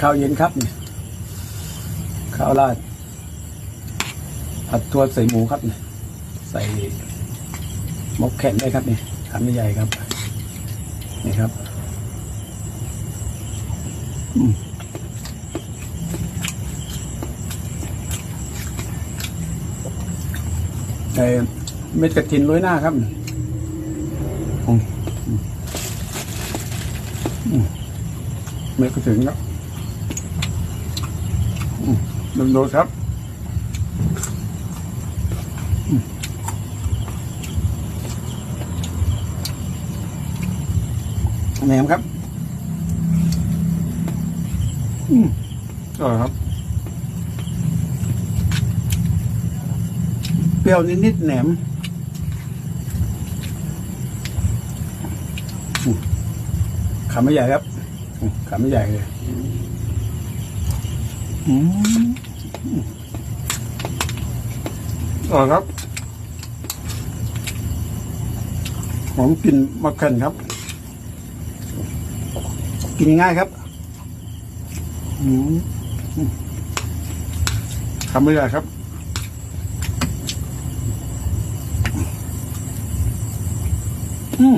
ข้าวเย็นครับเนี่ยข้าวราดผัดตัวใส่หมูครับเนี่ยใส่มกแข็งได้ครับเนี่ยคำใหญ่ครับ นี่ครับอืมไอ้เม็ดกระถินโรยหน้าครับอืมอืมเม็ดกระถินครับ อืมลองดูครับอืมแหนมครับ อืมอร่อยครับ เปรี้ยวนิดๆแหนมอืมคำไม่ใหญ่ครับอืมคำไม่ใหญ่เลย อืม อร่อยครับผมกลิ่นมะเขือครับ กินง่ายครับอืมอืมคำไม่ใหญ่ครับอืม